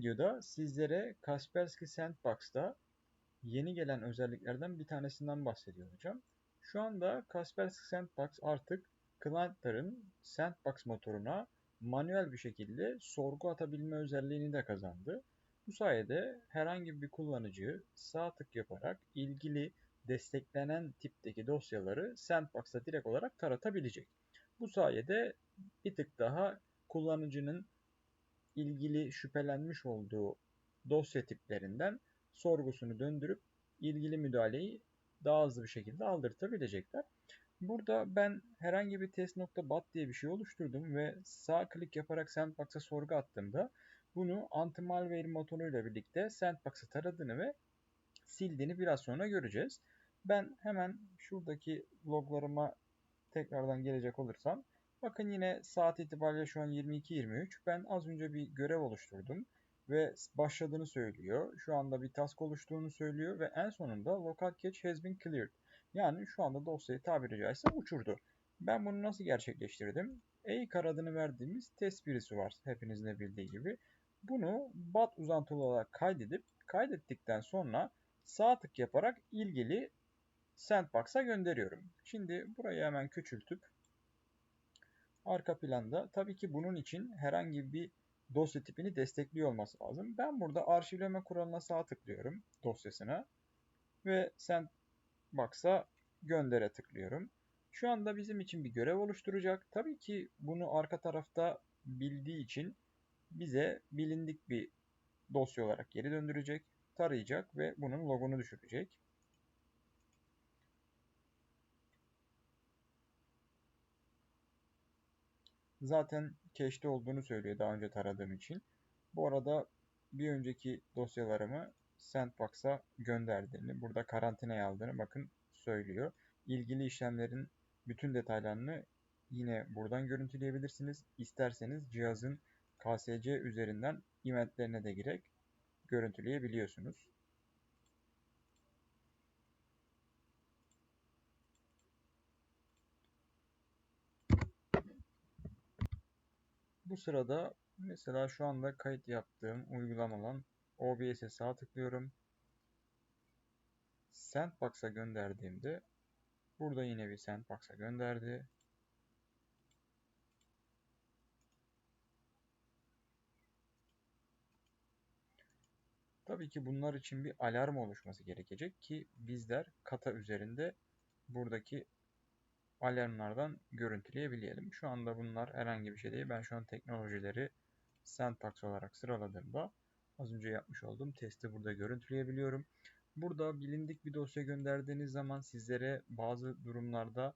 videoda sizlere Kaspersky Sandbox'ta yeni gelen özelliklerden bir tanesinden bahsediyor olacağım. Şu anda Kaspersky Sandbox artık client'ların Sandbox motoruna manuel bir şekilde sorgu atabilme özelliğini de kazandı. Bu sayede herhangi bir kullanıcı sağ tık yaparak ilgili desteklenen tipteki dosyaları Sandbox'a direkt olarak taratabilecek. Bu sayede bir tık daha kullanıcının ilgili şüphelenmiş olduğu dosya tiplerinden sorgusunu döndürüp ilgili müdahaleyi daha hızlı bir şekilde aldırtabilecekler. Burada ben herhangi bir test.bat diye bir şey oluşturdum ve sağ klik yaparak Sandbox'a sorgu attığımda bunu anti-malware motoruyla birlikte Sandbox'ı taradığını ve sildiğini biraz sonra göreceğiz. Ben hemen şuradaki loglarıma tekrardan gelecek olursam bakın yine saat itibariyle şu an 22.23 ben az önce bir görev oluşturdum ve başladığını söylüyor. Şu anda bir task oluştuğunu söylüyor ve en sonunda local cache has been cleared. Yani şu anda dosyayı tabiri caizse uçurdu. Ben bunu nasıl gerçekleştirdim? ACAR adını verdiğimiz test birisi var hepinizin de bildiği gibi. Bunu bat uzantılı olarak kaydedip kaydettikten sonra sağ tık yaparak ilgili Sandbox'a gönderiyorum. Şimdi burayı hemen küçültüp arka planda tabii ki bunun için herhangi bir dosya tipini destekliyor olması lazım. Ben burada arşivleme kuralına sağ tıklıyorum dosyasına ve Sandbox'a göndere tıklıyorum. Şu anda bizim için bir görev oluşturacak. Tabii ki bunu arka tarafta bildiği için bize bilindik bir dosya olarak geri döndürecek, tarayacak ve bunun logunu düşürecek. Zaten cache'de olduğunu söylüyor daha önce taradığım için. Bu arada bir önceki dosyalarımı Sandbox'a gönderdiğini, burada karantinaya aldığını bakın söylüyor. İlgili işlemlerin bütün detaylarını yine buradan görüntüleyebilirsiniz. İsterseniz cihazın KSC üzerinden eventlerine de girerek görüntüleyebiliyorsunuz. Bu sırada mesela şu anda kayıt yaptığım uygulama olan OBS'e sağ tıklıyorum. Sandbox'a gönderdiğimde burada yine bir Sandbox'a gönderdi. Tabii ki bunlar için bir alarm oluşması gerekecek ki bizler kata üzerinde buradaki alarmlardan görüntüleyebilelim. Şu anda bunlar herhangi bir şey değil. Ben şu an teknolojileri Sandbox olarak sıraladığımda az önce yapmış olduğum testi burada görüntüleyebiliyorum. Burada bilindik bir dosya gönderdiğiniz zaman sizlere bazı durumlarda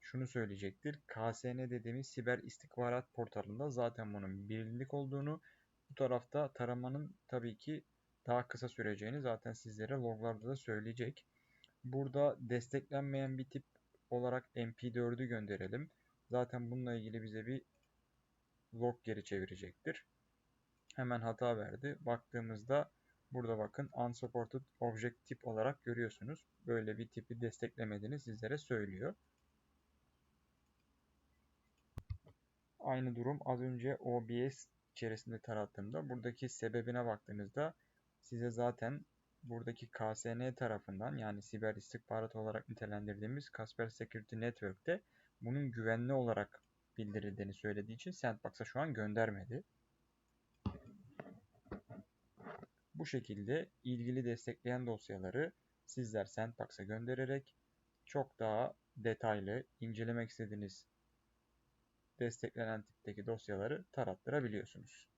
şunu söyleyecektir. KSN dediğimiz siber istihbarat portalında zaten bunun bilindik olduğunu bu tarafta taramanın tabii ki daha kısa süreceğini zaten sizlere loglarda da söyleyecek. Burada desteklenmeyen bir tip olarak mp4'ü gönderelim. Zaten bununla ilgili bize bir log geri çevirecektir. Hemen hata verdi. Baktığımızda burada bakın unsupported object tip olarak görüyorsunuz. Böyle bir tipi desteklemediğini sizlere söylüyor. Aynı durum az önce OBS içerisinde tarattığımda buradaki sebebine baktığınızda size zaten buradaki KSN tarafından yani siber istihbarat olarak nitelendirdiğimiz Kasper Security Network'te bunun güvenli olarak bildirildiğini söylediği için Sandbox'a şu an göndermedi. Bu şekilde ilgili destekleyen dosyaları sizler Sandbox'a göndererek çok daha detaylı incelemek istediğiniz desteklenen tipteki dosyaları tarattırabiliyorsunuz.